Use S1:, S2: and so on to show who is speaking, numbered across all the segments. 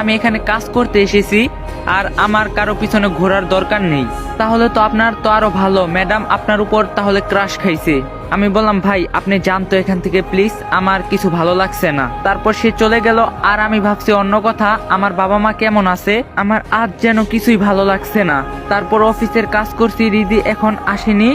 S1: আমি এখানে কাজ করতে এসেছি আর আমার কারও পিছনে ঘোরার দরকার নেই। তাহলে তো আপনার তো আরও ভালো। ম্যাডাম আপনার উপর তাহলে ক্রাশ খাইছে। আমি বললাম, ভাই, আপনি যান তো এখান থেকে, প্লিজ। আমার কিছু ভালো লাগছে না। তারপর সে চলে গেল আর আমি ভাবছি অন্য কথা। আমার বাবা মা কেমন আছে? আমার আজ যেন কিছুই ভালো লাগছে না। তারপর অফিসের কাজ করছি, রিদি এখন আসেনি।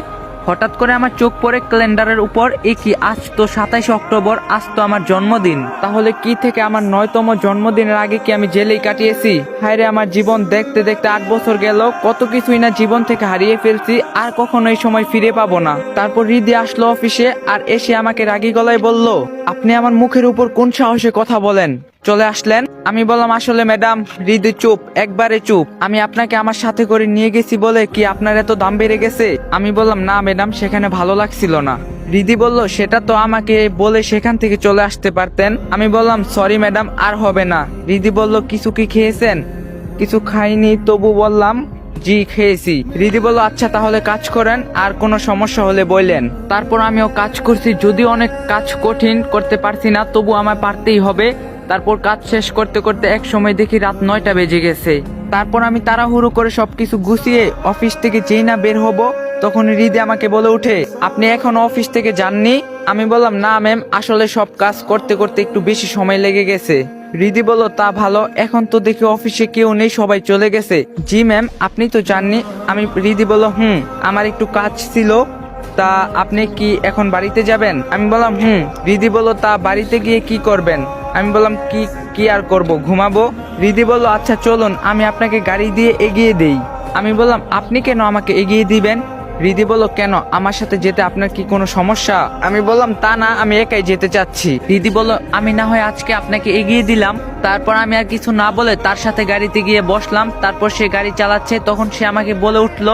S1: হঠাৎ করে আমার চোখ পড়ে ক্যালেন্ডারের উপর, এ কি, আজ তো সাতাইশ অক্টোবর, আজ তো আমার জন্মদিন। তাহলে কি থেকে আমার নয়তম জন্মদিনের আগে কি আমি জেলেই কাটিয়েছি? হায়রে, আমার জীবন দেখতে দেখতে আট বছর গেল, কত কিছুই না জীবন থেকে হারিয়ে ফেলছি, আর কখনো এই সময় ফিরে পাবো না। তারপর রিদি আসলো অফিসে, আর এসে আমাকে রাগী গলায় বলল, আপনি আমার মুখের উপর কোন সাহসে কথা বলেন? চলে আসলেন। আমি বললাম, আসলে ম্যাডাম হৃদি চুপ, একবারে চুপ। আমি আপনাকে আমার সাথে করে নিয়ে গেছি বলে কি আপনার এত দাম বেড়ে গেছে? আমি বললাম, না ম্যাডাম, সেখানে ভালো লাগছিল না। রিদি বলল, সেটা তো আমাকে বলে সেখান থেকে চলে আসতে পারতেন। আমি বললাম, সরি ম্যাডাম, আর হবে না। রিদি বলল, কিছু কি খেয়েছেন? কিছু খাইনি, তবু বললাম, জি খেয়েছি। রিদি বলল আচ্ছা তাহলে কাজ করেন, আর কোনো সমস্যা হলে বললেন। তারপর আমিও কাজ করছি, যদিও অনেক কাজ কঠিন, করতে পারছি না, তবু আমার পারতেই হবে। তারপর কাজ শেষ করতে করতে এক সময় দেখি রাত নয়টা বেজে গেছে। তারপর আমি তাড়াহুড়ো করে সবকিছু গুছিয়ে অফিস থেকে যেই না বের হব তখন রিদি আমাকে বলে উঠে আপনি এখন অফিস থেকে যাননি? আমি বললাম, না ম্যাম, আসলে সব কাজ করতে করতে একটু বেশি সময় লেগে গেছে। রিদি বলল, তা ভালো, এখন তো দেখি অফিসে কেউ নেই, সবাই চলে গেছে। জি ম্যাম, আপনি তো জাননি আমি রিদি বলল, হুম, আমার একটু কাজ ছিল, তা আপনি কি এখন বাড়িতে যাবেন? আমি বললাম, হুম। রিদি বলল, তা বাড়িতে গিয়ে কি করবেন? আমি বললাম, কি কি আর করব? ঘুমাবো? রিদি বলল আচ্ছা চলুন, আমি আপনাকে গাড়ি দিয়ে এগিয়ে দেই। আমি বললাম, আপনি কেন আমাকে এগিয়ে দিবেন? রিদি বলল, কেন? আমার সাথে যেতে আপনার কি কোনো সমস্যা? আমি বললাম, তা না, আমি একাই যেতে চাচ্ছি। রিদি বলল, আমি না হয় আজকে আপনাকে এগিয়ে দিলাম, তারপর আমি আর কিছু না বলে তার সাথে গাড়িতে গিয়ে বসলাম, তারপর সে গাড়ি চালাচ্ছে, তখন সে আমাকে বলে উঠল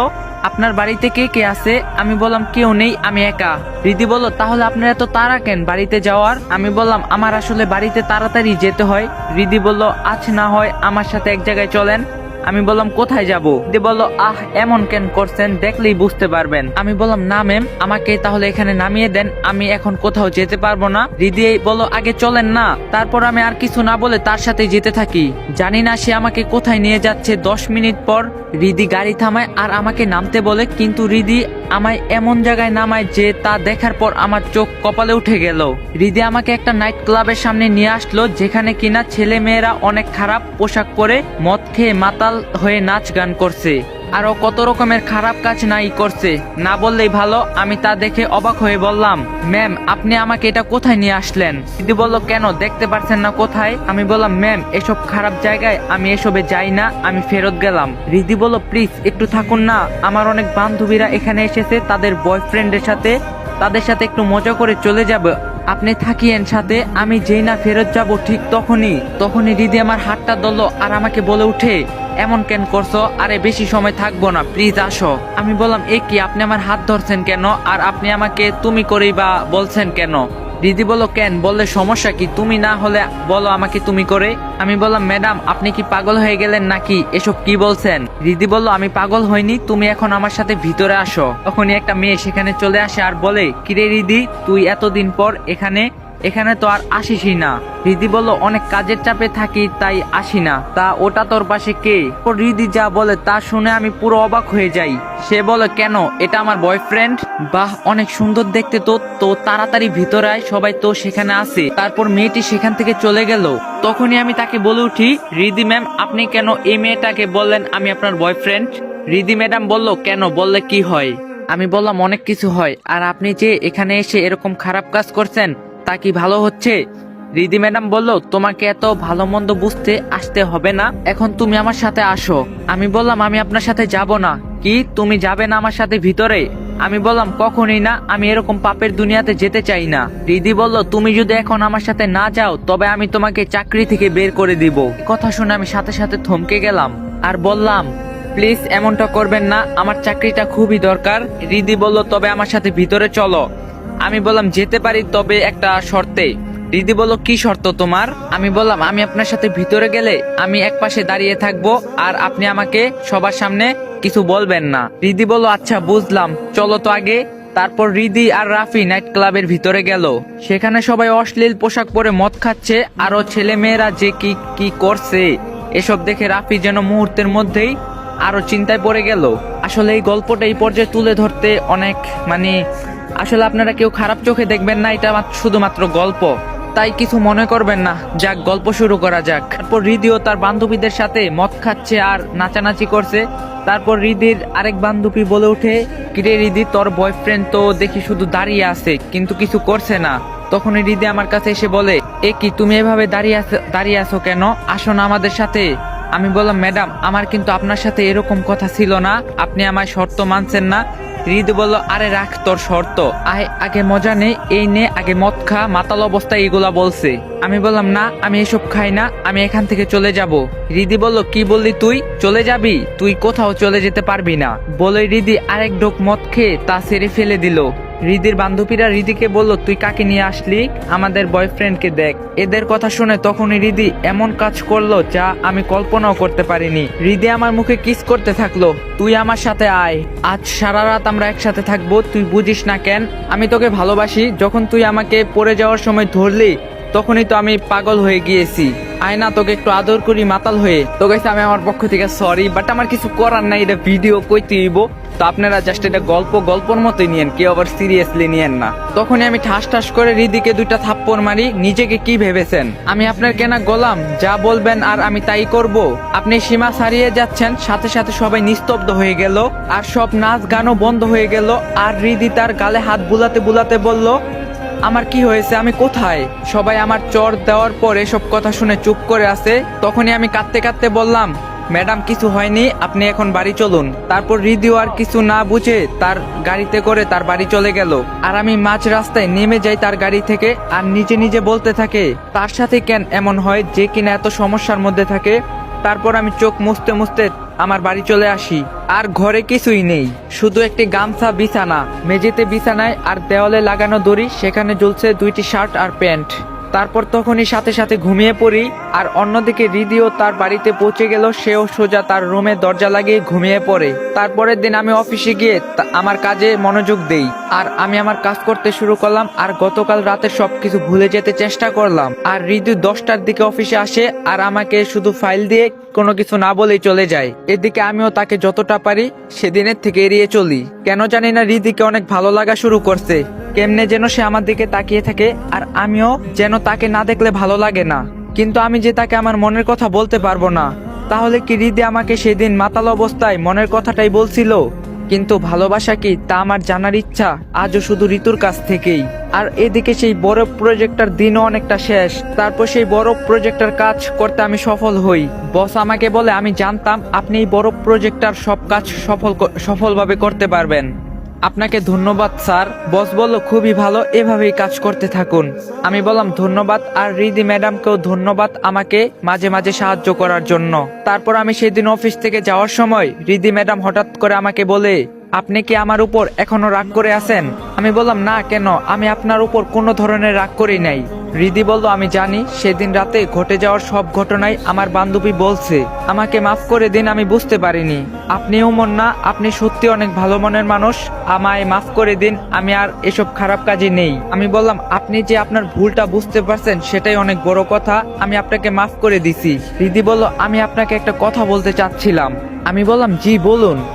S1: আপনার বাড়িতে কে কে আছে? আমি বললাম, কেউ নেই, আমি একা। রিদি বলল, তাহলে আপনার এত তাড়া কেন? বাড়িতে যাওয়ার? আমি বললাম, আমার আসলে বাড়িতে তাড়াতাড়ি যেতে হয়। রিদি বলল আজ না হয়, আমার সাথে এক জায়গায় চলেন। আমি বললাম, কোথায় যাব? রিদি বলল, আহ, এমন কেন করছেন? দেখলেই বুঝতে পারবেন। আমি বললাম, না ম্যাম আমাকে তাহলে এখানে নামিয়ে দেন। আমি এখন কোথাও যেতে পারব না। রিদি বলল, আগে চলেন না। তারপর আমি আর কিছু না বলে তার সাথে যেতে থাকি। জানি না সে আমাকে কোথায় নিয়ে যাচ্ছে। দশ মিনিট পর রিদি গাড়ি থামায় আর আমাকে নামতে বলে, কিন্তু রিদি আমায় এমন জায়গায় নামায় যে তা দেখার পর আমার চোখ কপালে উঠে গেল। রিদি আমাকে একটা নাইট ক্লাবের সামনে নিয়ে আসলো, যেখানে কিনা ছেলে মেয়েরা অনেক খারাপ পোশাক পরে মদ খেয়ে মাতাল হয়ে নাচ গান করছে। আরও কত রকমের খারাপ কাজ নাই করছে। না বললেই ভালো, আমি তা দেখে অবাক হয়ে বললাম, ম্যাম, আপনি আমাকে এটা কোথায় নিয়ে আসলেন? দিদি বলল, কেন, দেখতে পারছেন না কোথায়? আমি বললাম, ম্যাম, এসব খারাপ জায়গায় আমি এসবে যাই না, আমি ফেরত গেলাম। রিদি বলল, প্লিজ, একটু থাকুন না। আমার অনেক বান্ধবীরা এখানে এসেছে, তাদের বয়ফ্রেন্ডের সাথে, তাদের সাথে একটু মজা করে চলে যাবে। আপনি থাকিয়েন সাথে, আমি যেই না ফেরত যাব ঠিক তখনই। তখনই দিদি আমার হাতটা ধরলো আর আমাকে বলে উঠে এমন কেন করছ? আরে বেশি সময় থাকব না প্লিজ আসো। আমি বললাম, এ কি, আপনি আমার হাত ধরছেন কেন? আর আপনি আমাকে তুমি করেই বা বলছেন কেন? দিদি বলো কেন? বললে সমস্যা কি? তুমি না হলে বলো আমাকে তুমি করে। আমি বললাম, ম্যাডাম, আপনি কি পাগল হয়ে গেলেন নাকি? এসব কি বলছেন? দিদি বলল, আমি পাগল হইনি, তুমি এখন আমার সাথে ভিতরে আসো। তখনই একটা মেয়ে সেখানে চলে আসে আর বলে, কিরে রিদি, তুই এতদিন পর এখানে এখানে তো আর আসিসই না। রিদি বলল, অনেক কাজের চাপে থাকি, তাই আসি না। তা ওটা তোর পাশে কে? রিদি যা বলে তা শুনে আমি পুরো অবাক হয়ে যাই। সে বলে, কেন? এটা আমার বয়ফ্রেন্ড বাহ, অনেক সুন্দর দেখতে তো। তো তাড়াতাড়ি ভিতরে আয়, সবাই তো সেখানে আছে। তারপর মেয়েটি সেখান থেকে চলে গেল। তখনই আমি তাকে বলে উঠি, রিদি ম্যাম, আপনি কেন এই মেয়েটাকে বললেন আমি আপনার বয়ফ্রেন্ড রিদি ম্যাডাম বলল, কেন? বললে কি হয়? আমি বললাম, অনেক কিছু হয়। আর আপনি যে এখানে এসে এরকম খারাপ কাজ করছেন তা কি ভালো হচ্ছে? রিদি ম্যাডাম বলল, তোমাকে এত ভালো মন্দ বুঝতে আসতে হবে না। এখন তুমি আমার সাথে আসো। আমি বললাম, আমি আপনার সাথে যাব না। কি? তুমি যাবে না আমার সাথে ভিতরে? আমি বললাম, কখনই না। আমি এরকম পাপের দুনিয়াতে যেতে চাই না। রিদি বলল, তুমি যদি এখন আমার সাথে না যাও, তবে আমি তোমাকে চাকরি থেকে বের করে দিব। কথা শুনে আমি সাথে সাথে থমকে গেলাম আর বললাম, প্লিজ এমনটা করবেন না। আমার চাকরিটা খুবই দরকার। রিদি বলল, তবে আমার সাথে ভিতরে চলো। আমি বললাম, যেতে পারি, তবে একটা শর্তে। রিদি বলল, কি শর্ত তোমার? আমি বললাম, আমি আপনার সাথে ভিতরে গেলে আমি এক পাশে দাঁড়িয়ে থাকব আর আপনি আমাকে সবার সামনে কিছু বলবেন না। রিদি বলল আচ্ছা বুঝলাম। চলো তো আগে। তারপর রিদি আর রাফি নাইট ক্লাবের ভিতরে গেল। সেখানে সবাই অশ্লীল পোশাক পরে মদ খাচ্ছে আরও ছেলে মেয়েরা যে কি কি করছে, এসব দেখে রাফি যেন মুহূর্তের মধ্যেই আরও চিন্তায় পড়ে গেল। আসলে এই গল্পটা এই পর্যায়ে তুলে ধরতে অনেক মানে আসলে আপনারা কেউ খারাপ চোখে দেখবেন না, এটা শুধুমাত্র গল্প। তাই কিছু মনে করবেন না, যাক, গল্প শুরু করা যাক। তারপর রিদিও তার বান্ধবীদের সাথে মদ খাচ্ছে আর নাচানাচি করছে। তারপর রিদির আরেক বান্ধবী বলে ওঠে, কিরে রিদি, তোর বয়ফ্রেন্ড তো দেখি শুধু দাঁড়িয়ে আছে, কিন্তু কিছু করছে না। তখনই রিদি আমার কাছে এসে বলে, এ কি, তুমি এভাবে দাঁড়িয়ে আছো দাঁড়িয়ে আছো কেন? আসো না আমাদের সাথে। আমি বললাম, ম্যাডাম, আমার কিন্তু আপনার সাথে এরকম কথা ছিল না। আপনি আমার শর্ত মানছেন না। হৃদ বলল, আরে রাখ তোর শর্ত। আয়, আগে মজা নেই এই নে, আগে মদ খা, মাতাল অবস্থায় এগুলা বলছে। আমি বললাম, না, আমি এসব খাই না, আমি এখান থেকে চলে যাব। রিদি বলল, কি বললি তুই? চলে যাবি? তুই কোথাও চলে যেতে পারবি না। বলে রিদি আরেক ডোক মদ খেয়ে তা সেরে ফেলে দিল। রিদির বান্ধবীরা রিদিকে বলল, তুই কাকে নিয়ে আসলি? আমাদের বয়ফ্রেন্ডকে দেখ। এদের কথা শুনে তখনই রিদি এমন কাজ করল যা আমি কল্পনাও করতে পারিনি। রিদি আমার মুখে কিস করতে থাকল, তুই আমার সাথে আয়। আজ সারা রাত আমরা একসাথে থাকব, তুই বুঝিস না কেন, আমি তোকে ভালোবাসি। যখন তুই আমাকে পড়ে যাওয়ার সময় ধরলি, তখনই তো আমি পাগল হয়ে গিয়েছি। আয় না, তোকে একটু আদর করি, মাতাল হয়ে। তো গেছে আমি আমার পক্ষ থেকে সরি বাট আমার কিছু করার নাই, এটা ভিডিও কইতে তো আপনারা জাস্ট এটা গল্প, গল্পর মতোই নিয়েন, কেউ আবার সিরিয়াসলি নিয়েন না। তখনই আমি ঠাস ঠাস করে রিদিকে দুইটা থাপ্পড় মারি, নিজেকে কি ভেবেছেন? আমি আপনার কেনা গোলাম, যা বলবেন আর আমি তাই করব। আপনি সীমা ছাড়িয়ে যাচ্ছেন, সাথে সাথে সবাই নিস্তব্ধ হয়ে গেল, আর সব নাচ গানও বন্ধ হয়ে গেল, আর রিদি তার গালে হাত বুলাতে বুলাতে বলল আমার কি হয়েছে? আমি কোথায়? সবাই আমার চর দেওয়ার পর এসব কথা শুনে চুপ করে আছে। তখনই আমি কাঁদতে কাঁদতে বললাম, ম্যাডাম, কিছু হয়নি, আপনি এখন বাড়ি চলুন। তারপর রিদিও আর কিছু না বুঝে তার গাড়িতে করে তার বাড়ি চলে গেল। আর আমি মাঝ রাস্তায় নেমে যাই তার গাড়ি থেকে আর নিজে নিজে বলতে থাকে, তার সাথে কেন এমন হয় যে কিনা এত সমস্যার মধ্যে থাকে? তারপর আমি চোখ মুছতে মুছতে আমার বাড়ি চলে আসি। আর ঘরে কিছুই নেই। শুধু একটি গামছা, বিছানা। মেঝেতে বিছানায় আর দেওয়ালে লাগানো দড়ি, সেখানে ঝুলছে দুইটি শার্ট আর প্যান্ট। তারপর তখনই সাথে সাথে ঘুমিয়ে পড়ি, আর অন্যদিকে রিদিও তার বাড়িতে পৌঁছে গেল, সেও সোজা তার রুমে দরজা লাগিয়ে ঘুমিয়ে পড়ে। তারপরের দিন আমি অফিসে গিয়ে আমার কাজে মনোযোগ দেই। আর আমি আমার কাজ করতে শুরু করলাম আর গতকাল রাতে সবকিছু ভুলে যেতে চেষ্টা করলাম। আর রিদু দশটার দিকে অফিসে আসে আর আমাকে শুধু ফাইল দিয়ে কোনো কিছু না বলেই চলে যায়। এদিকে আমিও তাকে যতটা পারি সেদিনের থেকে এড়িয়ে চলি। কেন জানি না রিদিকে অনেক ভালো লাগা শুরু করছে। কেমনে যেন সে আমার দিকে তাকিয়ে থাকে আর আমিও যেন তাকে না দেখলে ভালো লাগে না। কিন্তু আমি যে তাকে আমার মনের কথা বলতে পারব না, তাহলে কি রিদি আমাকে সেদিন মাতাল অবস্থায় মনের কথাটাই বলছিল? কিন্তু ভালোবাসা কি তা আমার জানার ইচ্ছা? আজও শুধু ঋতুর কাছ থেকেই। আর এদিকে সেই বড় প্রজেক্টার দিনও অনেকটা শেষ। তারপর সেই বড় প্রজেক্টার কাজ করতে আমি সফল হই। বস আমাকে বলে, আমি জানতাম আপনি এই বড় প্রজেক্টার সব কাজ সফল সফলভাবে করতে পারবেন। আপনাকে ধন্যবাদ, স্যার। বস বলল, খুবই ভালো, এভাবেই কাজ করতে থাকুন। আমি বললাম, ধন্যবাদ। আর রিদি ম্যাডামকেও ধন্যবাদ আমাকে মাঝে মাঝে সাহায্য করার জন্য। তারপর আমি সেদিন অফিস থেকে যাওয়ার সময় রিদি ম্যাডাম হঠাৎ করে আমাকে বলে, আপনি কি আমার উপর এখনও রাগ করে আছেন? আমি বললাম, না, কেন? আমি আপনার উপর কোনো ধরনের রাগ করি নাই। রিদি বলল, আমি জানি, সেদিন রাতে ঘটে যাওয়ার সব ঘটনাই আমার বান্ধবী বলছে। আমাকে মাফ করে দিন, আমি বুঝতে পারিনি। আপনিও মন না, আপনি সত্যি অনেক ভালো মনের মানুষ। আমায় মাফ করে দিন, আমি আর এসব খারাপ কাজে নেই। আমি বললাম, আপনি যে আপনার ভুলটা বুঝতে পারছেন, সেটাই অনেক বড় কথা। আমি আপনাকে মাফ করে দিছি। রিদি বলল, আমি আপনাকে একটা কথা বলতে চাচ্ছিলাম। আমি বললাম, জি, বলুন।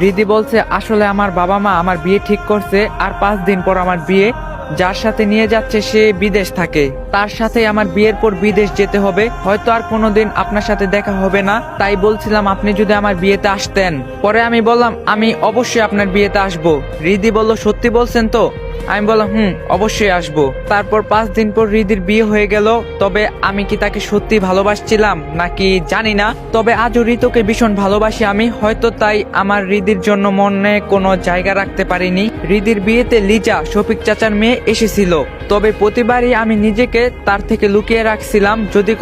S1: রিদি বলছে, আসলে আমার বাবা মা আমার বিয়ে ঠিক করছে, আর পাঁচ দিন পর আমার বিয়ে। যার সাথে নিয়ে যাচ্ছে সে বিদেশ থাকে। তার সাথে আমার বিয়ের পর বিদেশ যেতে হবে। হয়তো আর কোনোদিন আপনার সাথে দেখা হবে না। তাই বলছিলাম, আপনি যদি আমার বিয়েতে আসতেন। পরে আমি বললাম, আমি অবশ্যই আপনার বিয়েতে আসব। রিদি বলল, সত্যি বলছেন তো? আমি বললাম, হুম, অবশ্যই আসব। তারপর পাঁচ দিন পর রিদির বিয়ে হয়ে গেল। তবে আমি কি তাকে সত্যি ভালোবাসছিলাম নাকি জানি না। তবে আজও ঋতুকে ভীষণ ভালোবাসি আমি। হয়তো তাই আমার রিদির জন্য মনে কোনো জায়গা রাখতে পারিনি। রিদির বিয়েতে লিজা, শফিক চাচার মেয়ে এসেছিল। তবে প্রতিবারই আমি নিজেকে তার থেকে লুকিয়ে রাখছিলাম যদি